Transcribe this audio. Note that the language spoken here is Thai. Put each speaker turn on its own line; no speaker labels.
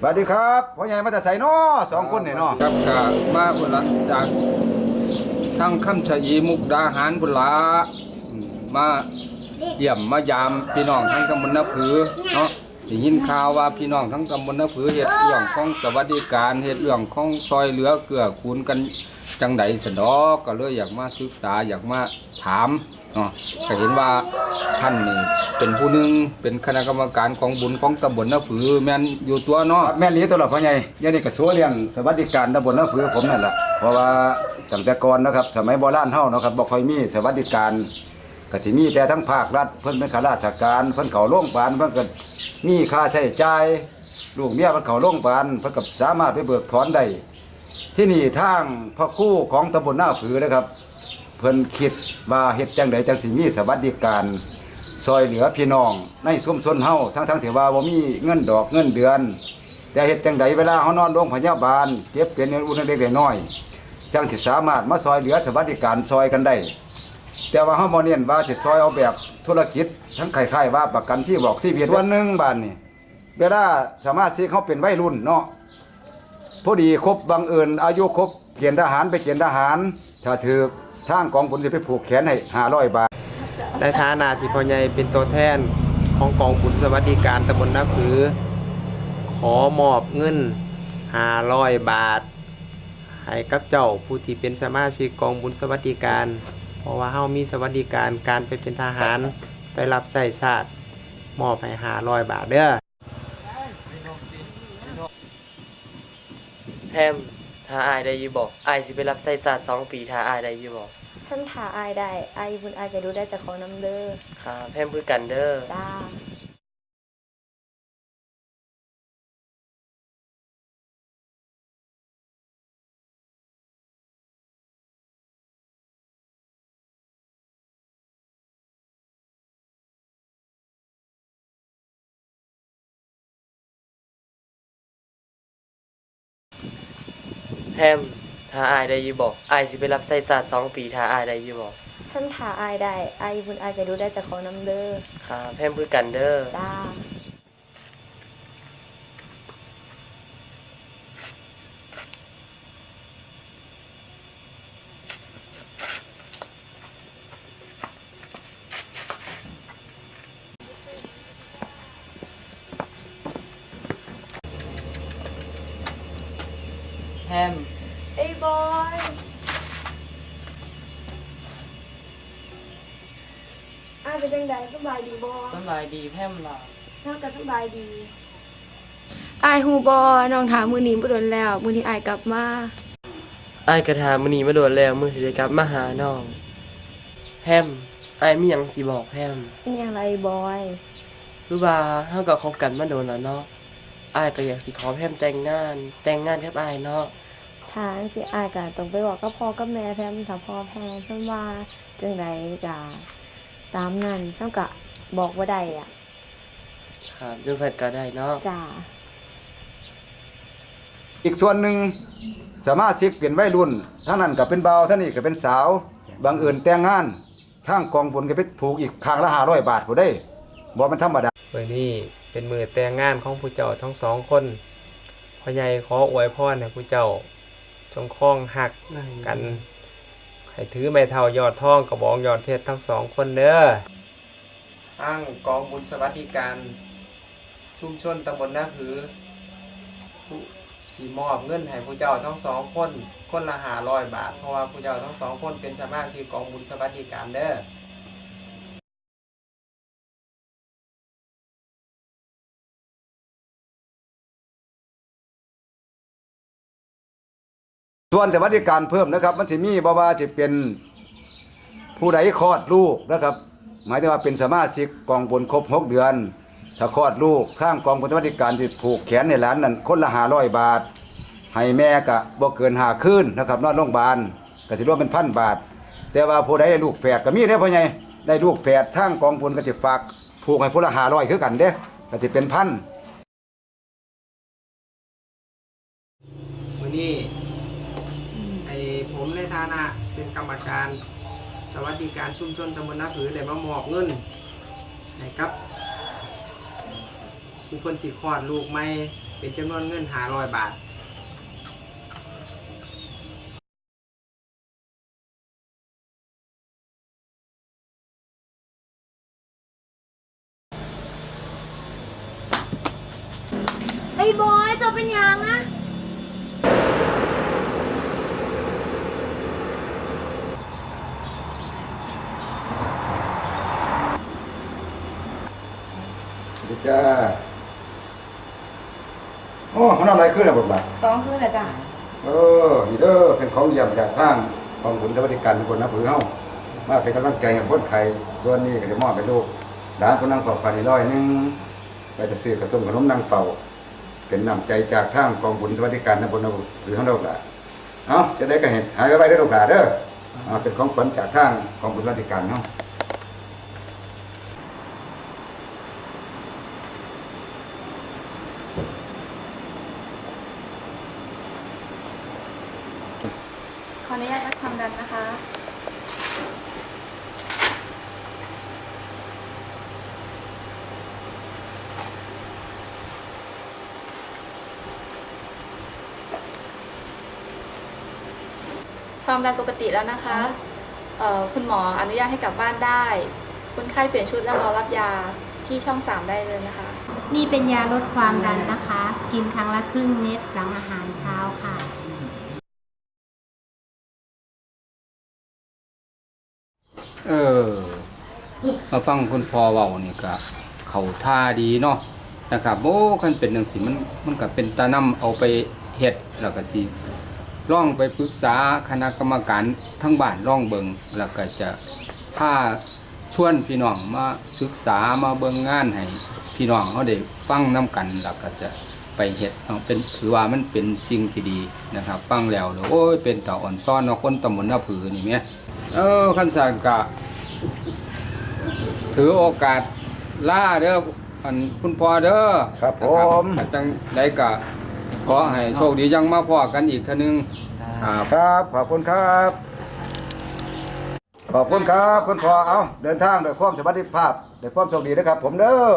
สวัสดีครับพ่อใหญ่มาแต่ใส่น้อสองคนเนี่ยเนาะ
ครับก็มาพุ่นละจากทั้งคำชะอีมุกดาหารพุ่นละอืมมาเยี่ยมมายามพี่น้องทั้งตำบลนาผือเนาะได้ยินข่าวว่าพี่น้องทั้งตำบลนาผือเฮ็ดเรื่องของสวัสดิการเฮ็ดเรื่องของซอยเหลือเกื้อกูลกัน จังใดสะดอกก็เลยอยากมาศึกษาอยากมาถามเนาะก็เห็นว่าท่านนี่เป็นผู้หนึงเป็นคณะกรรมการของบุญของตำบลนาผือแม่นอยู่ตัวเนาะ
แม่นหลีตัวละพ่อใหญ่ยันนี่ก็สัวเลี้ยงสวัสดิการตำบลนาผือผมนั่นแหละเพราะว่าตั้งแต่ก่อนนะครับ สมัยโบราณเฮานะครับบ่ค่อยมีสวัสดิการก็สิมีแต่ทั้งภาครัฐเพิ่นเป็นข้าราชการเพิ่นเขาโรงพยาบาลเพิ่นก็มีค่าใช้จ่ายลูกเมียเพิ่นเขาโรงพยาบาลเพิ่นก็สามารถไปเบิกถอนได้ ที่นี่ทางพระคู่ของตำบลหน้าผือนะครับ เพิ่นคิดว่าเฮ็ดจังไดจังสิมีสวัสดิการซอยเหลือพี่น้อง ในชุมชนเฮาทั้งทั้งๆที่ว่าบ่มีเงินดอกเงินเดือน แต่เฮ็ดจังไดเวลาเฮานอนโรงพยาบาลเก็บเป็นเงินอุ่นเล็กๆน้อยจังสิสามารถมาซอยเหลือสวัสดิการซอยกันได้แต่ว่าเฮาบ่เน้นว่าสิซอยเอาแบบธุรกิจ ทั้งคล้ายๆว่าประกันชีพบอกชีวิตส่วนหนึ่งบาดนี่เวลาสามารถสิเขาเป็นวัยรุ่นเนาะ พอดีครบบังเอิญอายุครบเกณฑ์ทหารไปเกณฑ์ทหาร ถ้าถือทางกองพลสิไปผูกแขนให้500บาท
ในฐานะที่พ่อใหญ่เป็นตัวแทนของกองบุญสวัสดิการตำบลนาผือ ขอมอบเงิน500บาท ให้กับเจ้าผู้ที่เป็นสมาชิกกองบุญสวัสดิการ เพราะว่าเฮามีสวัสดิการการไปเป็นทหารไปรับใส่ชาติมอบให้500บาทเด้อ
แฮมถ้าอายได้อยู่บอกอายสิไปรับใส่ศาสตร์สองปีถ้าอายได้อยู่บอก
ท่านถาอายได้อายบุญอายก็ดูได้จากของน้ำเด้อ
ครับแฮมคือกันเด้อ
จ้า
แฮมถ้าอายได้อยู่บอกอายสิไปรับใส่ศาสตร์สองปีถ้าอายได้อยู่บอก
ท่านถาอายได้อายบุญอายก็ดูได้จากของน้ำเด้อ
ครับแฮมคือกันเด้อ
จ้า
แฮม
เอ้ยบอยอายเป็นจังไดสบายดีบอ
สบายดีแฮมล่ะ
น่าก็สบายดีอายฮูบอน้องถามมือนี้บ่โดนแล้ว มือนี้อายกลับมา
อายกระถามมื้อนี้มาโดนแล้วมื้อสิได้กลับมาหาน้องแฮมอายมีหยังสิบอกแฮม
เป็นอย่างไรบอย
รู้ว่าเฮาก็คบกันมาโดนแล้วเนาะอายก็อยากสิขอแฮมแต่งงาน แต่งงานกับอายเนาะ
ทางสิอายก็ต้องไปบอกกับพ่อกับแม่แพมถ้าพ่อแพมเพิ่นว่าจังไดก็ตามนั้นเท่ากับบอกว่าได้อะ
ครับจังซั่นก็ได้เนาะ
จ้า
อีกส่วนหนึ่งสามารถสิกเป็นวัยรุ่นทั้งนั้นก็เป็นเบาวท่างนี้ก็เป็นสาวบางเอิญแต่งงานทางกองบุญก็ไปผูกอีกข้างละ500บาทผู้ได้บ่มันธรรมดา
มื้อนี้เป็นมือแต่งงานของผู้เจ้าทั้งสองคนพ่อใหญ่ขออวยพรให้ผู้เจ้า จงคล้องหักกันให้ถือไม้เท่ายอดทองกระบองยอดเพชรทั้งสองคนเด้ออั้งกองบุญสวัสดิการ ชุมชนตำบลนาผือผู้สีมอบเงินให้ผู้เจ้าทั้งสองคนคนละหาร้อยบาท เพราะว่าผู้เจ้าทั้งสองคนเป็นสมาชิกกองบุญสวัสดิการเด้อ
ส่วนสวัสดิการเพิ่มนะครับ มันสิมีบ่ว่าสิเป็นผู้ใดคลอดลูกนะครับ หมายถึงว่าเป็นสมาชิกกองบุญครบหกเดือน ถ้าคลอดลูกข้างกองบุญสวัสดิการสิผูกแขนในหลานนั่นคนละ500บาท ให้แม่ก็บ่เกินห้าคืนนะครับนอนโรงพยาบาลก็สิรวมเป็นพันบาท แต่ว่าผู้ใดได้ลูกแฝดก็มีเด้อพ่อใหญ่ได้ลูกแฝดทางกองบุญก็สิฝากผูกให้ผู้ละ500คือกันเด้ก็สิเป็นพัน
วันนี้ นะเป็นกรรมการ สวัสดิการชุมชนตำบลนาผือได้มามอบเงินให้กับผู้คนติดคลอดลูกไม่เป็นจำนวนเงิน500บาท
ไอ้บอยจะเป็นยังอะ
สวัสดี จ้าโอ้มันอะไรขึ้นอะบทบาท
สองคืนละจ้ะ
เออนี่เด้อเป็นของเยี่ยมจากทางกองขุนสวัสดิการทุกคนนะผือเฮามาเป็นกำลังใจให้คนไข้ส่วนนี้ก็จะมอบให้ลูกหลานคนนั่งเฝ้าฝันอีกร้อยหนึงไปจะซื้อกระตุ้มขนมนั่งเฝ้า เป็นน้ำใจจากทางกองขุนสวัสดิการนะบนนะผือเฮาลูกหลานเอ้าจะได้ก็เห็นหายไปไปได้อลูกหลานเด้ออ่าเป็นของขวัญจากทางกองขุนสวัสดิการเฮา
ขออนุญาตวัดความดันนะคะ
ความดันปกติแล้วนะคะเอ่อคุณหมออนุญาตให้กลับบ้านได้ คนไข้เปลี่ยนชุดแล้วรอรับยาที่ช่อง3ได้เลยนะคะ
นี่เป็นยาลดความดันนะคะ กินครั้งละครึ่งเม็ดหลังอาหารเช้าค่ะ
เออ มาฟังคุณพ่อเว้านี่ก็เขาท่าดีเนาะนะครับโอ้คันเป็นจังซี่มันมันก็เป็นตานํเอาไปเฮ็ดแล้วก็สิล่องไปปรึกษาคณะกรรมการทั้งบ้านล่องเบิงแล้วก็จะพาชวนพี่น้องมาศึกษามาเบิงงานให้พี่น้องเขาได้ฟังนํกันแล้วก็จะไปเฮ็ดเอาเป็นถือว่ามันเป็นสิ่งที่ดีนะครับ ฟังแล้วแล้วโอ้ยเป็นตาอ่อนซ้อนเนาะคนตำบลน้าผือนี่แหม เออคันสานกะ ถือโอกาสล่าเด้ออันคุณพ่อเด้อ
ครับผม
นะครับจังได้กะขอให้โชคดียังมาพอกันอีกเท่านึงครับ
ครับขอบคุณครับ ขอบคุณครับคุณพ่อเอาเดินทางด้วยความสวัสดิภาพด้วยความโชคดีนะครับผมเด้อ